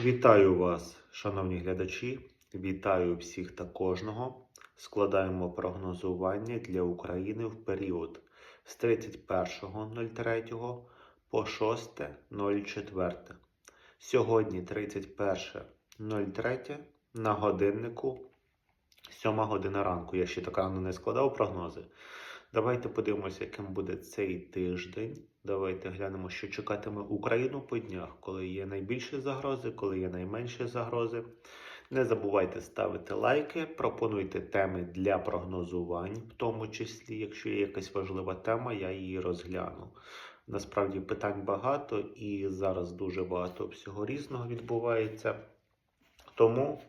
Вітаю вас, шановні глядачі. Вітаю всіх та кожного. Складаємо прогнозування для України в період з 31.03 по 6.04. Сьогодні 31.03 на годиннику 7 година ранку. Я ще так рано не складав прогнози. Давайте подивимося, яким буде цей тиждень. Давайте глянемо, що чекатиме Україну по днях, коли є найбільші загрози, коли є найменші загрози. Не забувайте ставити лайки, пропонуйте теми для прогнозувань, в тому числі, якщо є якась важлива тема, я її розгляну. Насправді питань багато і зараз дуже багато всього різного відбувається. Тому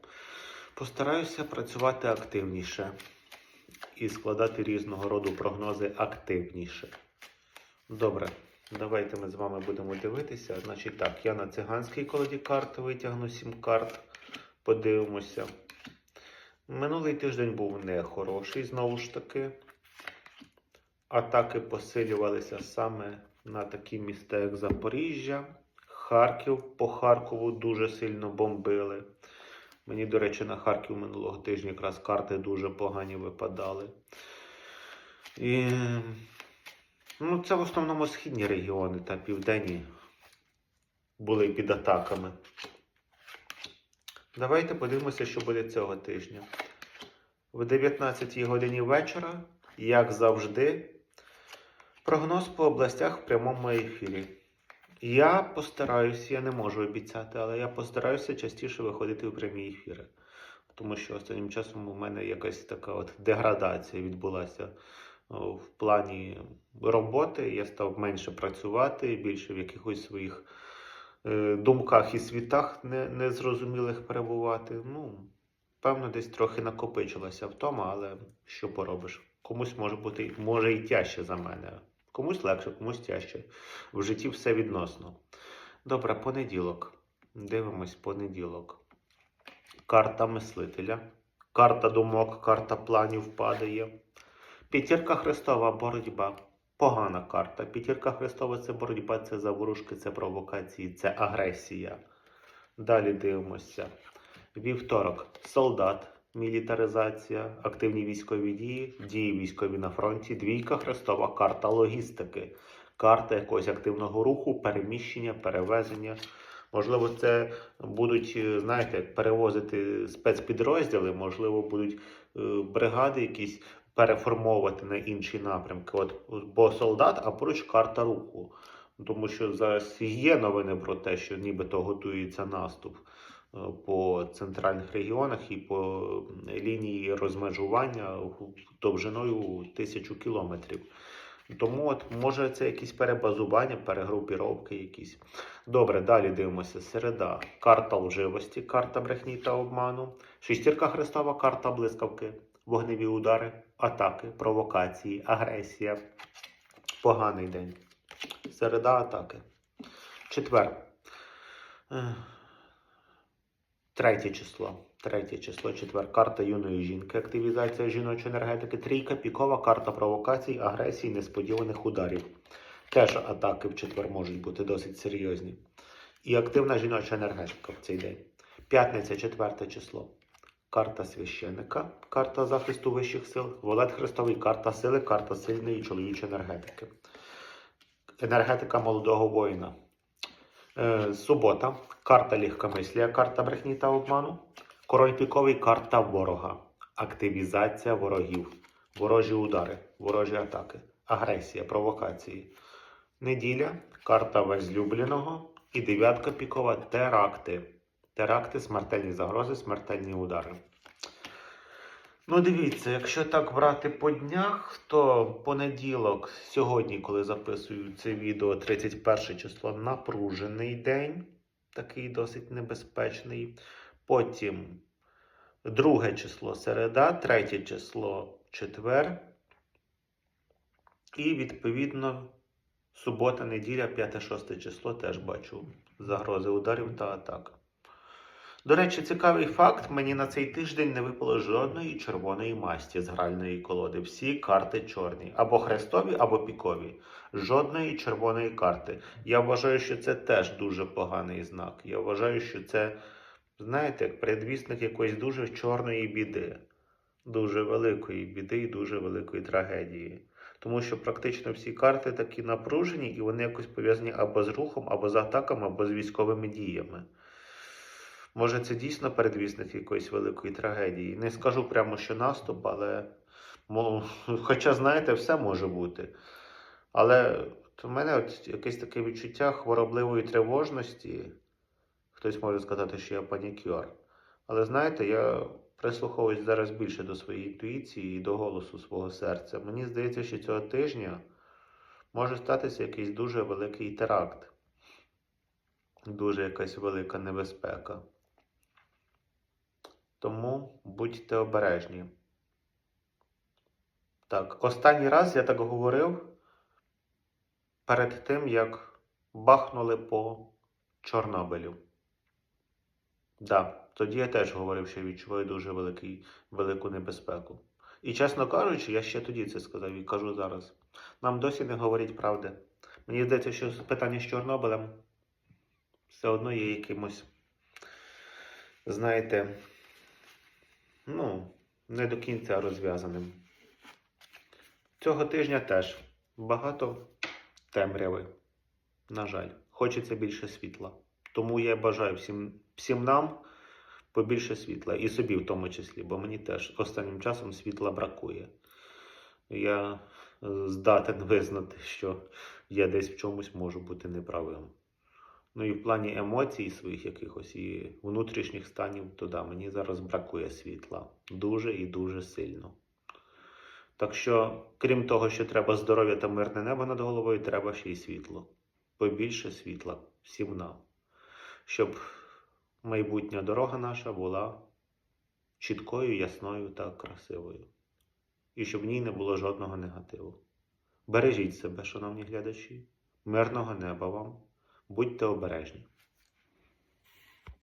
постараюся працювати активніше і складати різного роду прогнози активніше. Добре, давайте ми з вами будемо дивитися. Значить так, я на циганській колоді карт витягну 7 карт. Подивимося. Минулий тиждень був нехороший, знову ж таки. Атаки посилювалися саме на такі міста, як Запоріжжя, Харків. По Харкову дуже сильно бомбили. Мені, до речі, на Харків минулого тижня якраз карти дуже погані випадали. І... Ну, це в основному східні регіони та південні були під атаками. Давайте подивимося, що буде цього тижня. В 19 годині вечора, як завжди, прогноз по областях в прямому ефірі. Я постараюся, я не можу обіцяти, але я постараюся частіше виходити в прямі ефіри. Тому що останнім часом у мене якась така от деградація відбулася в плані роботи. Я став менше працювати, більше в якихось своїх е, думках і світах незрозумілих перебувати. Ну, певно, десь трохи накопичилася втома, але що поробиш? Комусь може бути може і тяжче за мене. Комусь легше, комусь тяжче. В житті все відносно. Добре, понеділок. Дивимось понеділок. Карта мислителя. Карта думок, карта планів падає. П'ятірка Христова боротьба. Погана карта. П'ятірка Христова це боротьба, це заворушки, це провокації, це агресія. Далі дивимося. Вівторок. Солдат. Мілітаризація, активні військові дії, дії військові на фронті, двійка хрестова, карта логістики, карта якогось активного руху, переміщення, перевезення. Можливо, це будуть, е, знаєте, перевозити спецпідрозділи, можливо, будуть е, бригади якісь переформовувати на інші напрямки. От, бо солдат, а поруч карта руху. Тому що зараз є новини про те, що нібито готується наступ по центральних регіонах і по лінії розмежування довжиною тисячу кілометрів. Тому от може це якісь перебазування, перегрупіровки якісь. Добре, далі дивимося. Середа. Карта лживості, карта брехні та обману. Шестірка хрестова, карта блискавки, вогневі удари, атаки, провокації, агресія. Поганий день. Середа атаки. Четвер. Третє число. Третє число, четвер. Карта юної жінки, активізація жіночої енергетики. Трійка, пікова, карта провокацій, агресії, несподіваних ударів. Теж атаки в четвер можуть бути досить серйозні. І активна жіноча енергетика в цей день. П'ятниця, четверте число. Карта священника, карта захисту вищих сил, Волет Христовий, карта сили, карта сильної чоловічої енергетики. Енергетика молодого воїна. Е, субота, карта легкомислія, карта брехні та обману. Король піковий, карта ворога. Активізація ворогів. Ворожі удари, ворожі атаки, агресія, провокації. Неділя, карта возлюбленого і дев'ятка пікова теракти. Теракти, смертельні загрози, смертельні удари. Ну, дивіться, якщо так брати по днях, то понеділок, сьогодні, коли записую це відео, 31 число, напружений день, такий досить небезпечний. Потім друге число середа, третє число четвер. І відповідно субота, неділя, 5-6 число теж бачу загрози ударів та атак. До речі, цікавий факт: мені на цей тиждень не випало жодної червоної масті з гральної колоди. Всі карти чорні, або хрестові, або пікові. Жодної червоної карти. Я вважаю, що це теж дуже поганий знак. Я вважаю, що це, знаєте, як предвісник якоїсь дуже чорної біди, дуже великої біди і дуже великої трагедії. Тому що практично всі карти такі напружені, і вони якось пов'язані або з рухом, або з атаками, або з військовими діями. Може, це дійсно передвісник якоїсь великої трагедії. Не скажу прямо, що наступ, але хоча, знаєте, все може бути. Але у мене от якесь таке відчуття хворобливої тривожності. Хтось може сказати, що я панікер. Але знаєте, я прислуховуюсь зараз більше до своєї інтуїції і до голосу свого серця. Мені здається, що цього тижня може статися якийсь дуже великий теракт, дуже якась велика небезпека. Тому будьте обережні. Так, останній раз я так говорив перед тим, як бахнули по Чорнобилю. Да, тоді я теж говорив, що відчуваю дуже великий, велику небезпеку. І чесно кажучи, я ще тоді це сказав і кажу зараз. Нам досі не говорять правди. Мені здається, що питання з Чорнобилем все одно є якимось, знаєте, ну, не до кінця розв'язаним. Цього тижня теж багато темряви. На жаль, хочеться більше світла. Тому я бажаю всім, всім нам побільше світла, і собі в тому числі, бо мені теж останнім часом світла бракує. Я е, здатен визнати, що я десь в чомусь можу бути неправим. Ну і в плані емоцій своїх якихось і внутрішніх станів, то да, мені зараз бракує світла. Дуже і дуже сильно. Так що, крім того, що треба здоров'я та мирне небо над головою, треба ще й світло. Побільше світла всім нам. Щоб майбутня дорога наша була чіткою, ясною та красивою. І щоб в ній не було жодного негативу. Бережіть себе, шановні глядачі, мирного неба вам, будьте обережні.